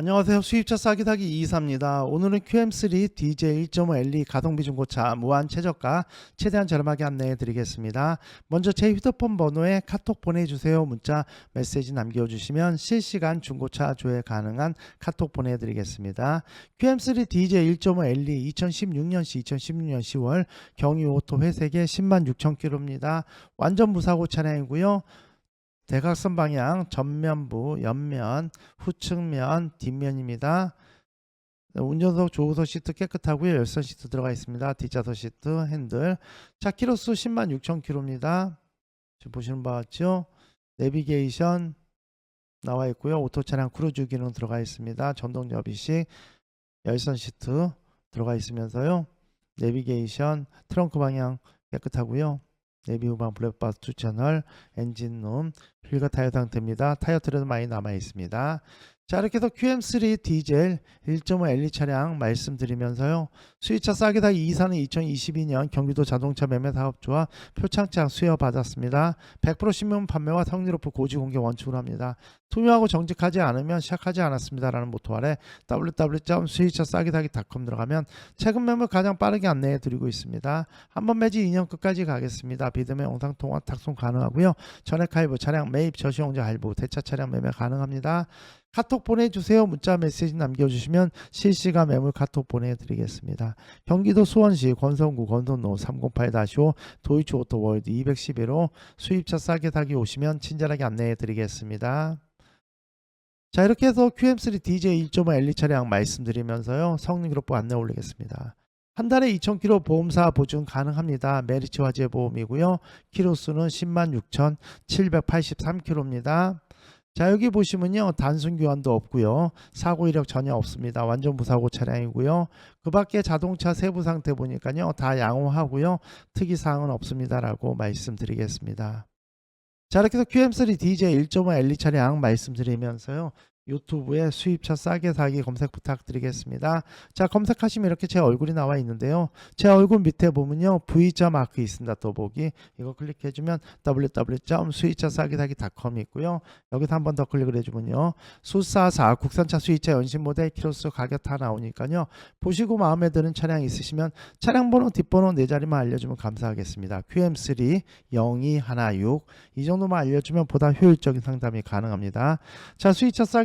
안녕하세요. 수입차 싸기 사기 이이사입니다. 오늘은 QM3 DJ 1.5 LE 가동비 중고차 무한 최저가 최대한 저렴하게 안내해 드리겠습니다. 먼저 제 휴대폰 번호에 카톡 보내주세요. 문자 메시지 남겨주시면 실시간 중고차 조회 가능한 카톡 보내드리겠습니다. QM3 DJ 1.5 LE 2016년시 2016년 10월 경유 오토 회색의 10만 6천 킬로입니다. 완전 무사고 차량이고요. 대각선 방향 전면부, 옆면, 후측면, 뒷면입니다. 네, 운전석 조우석 시트 깨끗하고요. 열선 시트 들어가 있습니다. 뒷좌석 시트, 핸들. 자, 키로수 10만 6천 킬로입니다. 지금 보시는 바와 같죠? 내비게이션 나와 있고요. 오토 차량 크루즈 기능 들어가 있습니다. 전동 접이식, 열선 시트 들어가 있으면서요. 내비게이션, 트렁크 방향 깨끗하고요. 내비 후방 블랙박스 투 채널, 엔진룸, 휠과 타이어 상태입니다. 타이어 트레도 많이 남아 있습니다. 자 이렇게 해서 QM3 디젤 1.5 LE 차량 말씀드리면서요. 수입차 싸게 다기 이사는 2022년 경기도 자동차 매매 사업조합 표창장 수여 받았습니다. 100% 신문 판매와 성리 높은 고지 공개 원칙으로 합니다. 투명하고 정직하지 않으면 시작하지 않았습니다라는 모토 아래 www.수입차싸기다기닷컴 들어가면 최근 매물 가장 빠르게 안내해 드리고 있습니다. 한 번 매지 2년 끝까지 가겠습니다. 비드면 영상 통화 탁송 가능하고요. 전액 할부, 차량 매입, 저시용자 할부, 대차 차량 매매 가능합니다. 카톡 보내주세요. 문자 메시지 남겨주시면 실시간 매물 카톡 보내드리겠습니다. 경기도 수원시 권성구 권선로 308-5 도이치 오토월드 211호 수입차 싸게 사기 오시면 친절하게 안내해 드리겠습니다. 자 이렇게 해서 QM3 DJ 1.5 LE 차량 말씀드리면서요. 성능 기록부 안내 올리겠습니다. 한 달에 2,000km 보험사 보증 가능합니다. 메리츠 화재 보험이고요. 키로수는 16만 6,783km입니다. 자 여기 보시면요. 단순 교환도 없고요. 사고 이력 전혀 없습니다. 완전 무사고 차량이고요. 그 밖에 자동차 세부 상태 보니까요. 다 양호하고요. 특이 사항은 없습니다 라고 말씀드리겠습니다. 자 이렇게 해서 QM3 DJ 1.5 LE 차량 말씀드리면서요 유튜브에 수입차 싸게 사기 검색 부탁드리겠습니다. 자 검색하시면 이렇게 제 얼굴이 나와 있는데요. 제 얼굴 밑에 보면요 V자 마크 있습니다. 더보기 이거 클릭해주면 www.수입차싸기사기.com이 있고요. 여기서 한 번 더 클릭을 해주면요 수사사 국산차 수입차 연신 모델 키로수 가격 다 나오니까요. 보시고 마음에 드는 차량 있으시면 차량 번호 뒷번호 네 자리만 알려주면 감사하겠습니다. QM3 0216 이 정도만 알려주면 보다 효율적인 상담이 가능합니다. 자 수입차 싸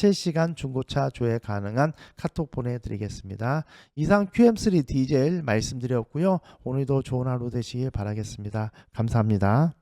실시간 중고차 조회 가능한 카톡 보내드리겠습니다. 이상 QM3 디젤 말씀드렸고요. 오늘도 좋은 하루 되시길 바라겠습니다. 감사합니다.